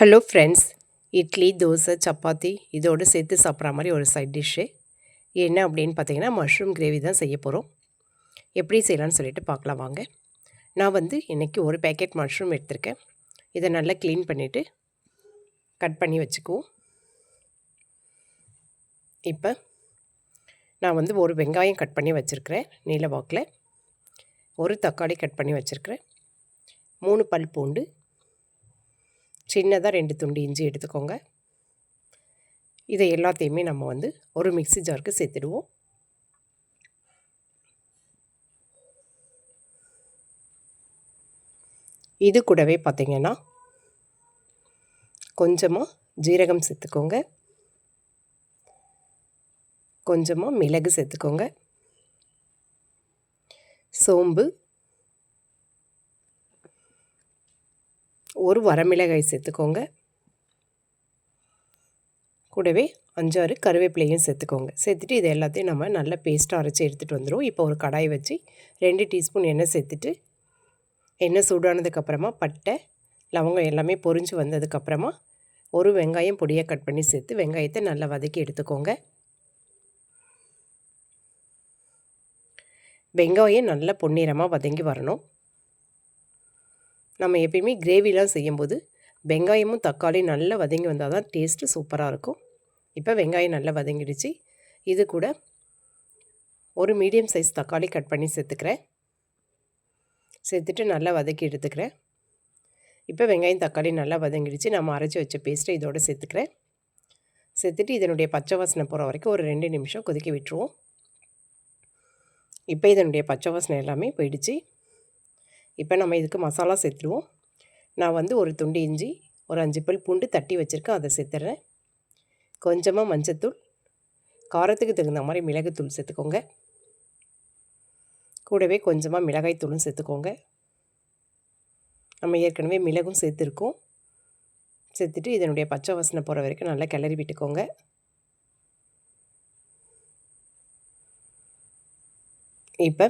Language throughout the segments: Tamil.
ஹலோ ஃப்ரெண்ட்ஸ் இட்லி தோசை சப்பாத்தி இதோடு சேர்த்து சாப்பிட்ற மாதிரி ஒரு சைட் டிஷ்ஷு என்ன அப்படின்னு பார்த்தீங்கன்னா மஷ்ரூம் கிரேவி தான் செய்ய போகிறோம் எப்படி செய்யலான்னு சொல்லிட்டு பார்க்கலாம் வாங்க. நான் வந்து இன்றைக்கி ஒரு பேக்கெட் மஷ்ரூம் எடுத்திருக்கேன். இதை நல்லா க்ளீன் பண்ணிவிட்டு கட் பண்ணி வச்சுக்குவோம். இப்போ நான் வந்து ஒரு வெங்காயம் கட் பண்ணி வச்சுருக்கிறேன் நீல வாக்கில். ஒரு தக்காளி கட் பண்ணி வச்சுருக்கிறேன். மூணு பல் பூண்டு சின்னதாக ரெண்டு துண்டு இஞ்சி எடுத்துக்கோங்க. இதை எல்லாத்தையுமே நம்ம வந்து ஒரு மிக்சி ஜாருக்கு சேர்த்துடுவோம். இது கூடவே பார்த்திங்கன்னா கொஞ்சமாக ஜீரகம் சேர்த்துக்கோங்க. கொஞ்சமாக மிளகு சேர்த்துக்கோங்க. சோம்பு ஒரு வரமிளகாய் சேர்த்துக்கோங்க. கூடவே அஞ்சாறு கருவேப்பிலையும் சேர்த்துக்கோங்க. சேர்த்துட்டு இது எல்லாத்தையும் நம்ம நல்லா பேஸ்ட்டாக அரைச்சி எடுத்துகிட்டு வந்துடும் இப்போ ஒரு கடாய் வச்சு ரெண்டு டீஸ்பூன் எண்ணெய் சேர்த்துட்டு எண்ணெய் சூடானதுக்கப்புறமா பட்டை லவங்கம் எல்லாமே பொறிஞ்சு வந்ததுக்கப்புறமா ஒரு வெங்காயம் பொடியாக கட் பண்ணி சேர்த்து வெங்காயத்தை நல்லா வதக்கி எடுத்துக்கோங்க. வெங்காயம் நல்லா பொன்னிறமாக வதங்கி வரணும். நம்ம எப்பயுமே கிரேவிலாம் செய்யும்போது வெங்காயமும் தக்காளியும் நல்லா வதங்கி வந்தால் தான் டேஸ்ட்டு சூப்பராக இருக்கும். இப்போ வெங்காயம் நல்லா வதங்கிடுச்சு. இது கூட ஒரு மீடியம் சைஸ் தக்காளி கட் பண்ணி சேர்த்துக்கிறேன். சேர்த்துட்டு நல்லா வதக்கி எடுத்துக்கிறேன். இப்போ வெங்காயம் தக்காளி நல்லா வதங்கிடுச்சு. நம்ம அரைச்சி வச்ச பேஸ்ட்டை இதோடு சேர்த்துக்கிறேன். சேர்த்துட்டு இதனுடைய பச்சை வாசனை போகிற வரைக்கும் ஒரு ரெண்டு நிமிஷம் கொதிக்க விட்டுருவோம். இப்போ இதனுடைய பச்சை வாசனை எல்லாமே போயிடுச்சு. இப்போ நம்ம இதுக்கு மசாலா சேர்த்துருவோம். நான் வந்து ஒரு துண்டு இஞ்சி ஒரு அஞ்சு பல் பூண்டு தட்டி வச்சுருக்கேன். அதை சேர்த்துட்றேன் கொஞ்சமாக மஞ்சத்தூள் காரத்துக்கு தகுந்த மாதிரி மிளகுத்தூள் சேர்த்துக்கோங்க. கூடவே கொஞ்சமாக மிளகாய் தூளும் சேர்த்துக்கோங்க. நம்ம ஏற்கனவே மிளகும் சேர்த்துருக்கோம். சேர்த்துட்டு இதனுடைய பச்சை வாசனை போகிற வரைக்கும் நல்லா கிளறி விட்டுக்கோங்க. இப்போ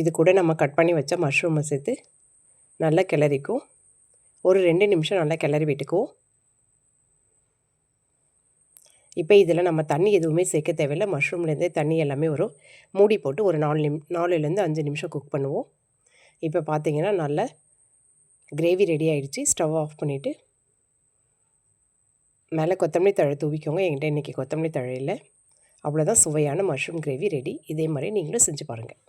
இது கூட நம்ம கட் பண்ணி வச்ச மஷ்ரூமை சேர்த்து நல்லா கிளறிக்கும் ஒரு ரெண்டு நிமிஷம் நல்லா கிளறி விட்டுக்குவோம் இப்போ இதில் நம்ம தண்ணி எதுவுமே சேர்க்க தேவையில்லை. மஷ்ரூம்லேருந்தே தண்ணி எல்லாமே வரும் மூடி போட்டு ஒரு நாலு நிம் நாலுலேருந்து அஞ்சு நிமிஷம் குக் பண்ணுவோம். இப்போ பார்த்தீங்கன்னா நல்ல கிரேவி ரெடி ஆகிடுச்சு ஸ்டவ் ஆஃப் பண்ணிவிட்டு மேலே கொத்தமல்லி தழை தூவிக்கோங்க. என்கிட்ட இன்றைக்கி கொத்தமல்லி தழை இல்லை. அவ்வளோதான் சுவையான மஷ்ரூம் கிரேவி ரெடி இதே மாதிரி நீங்களும் செஞ்சு பாருங்கள்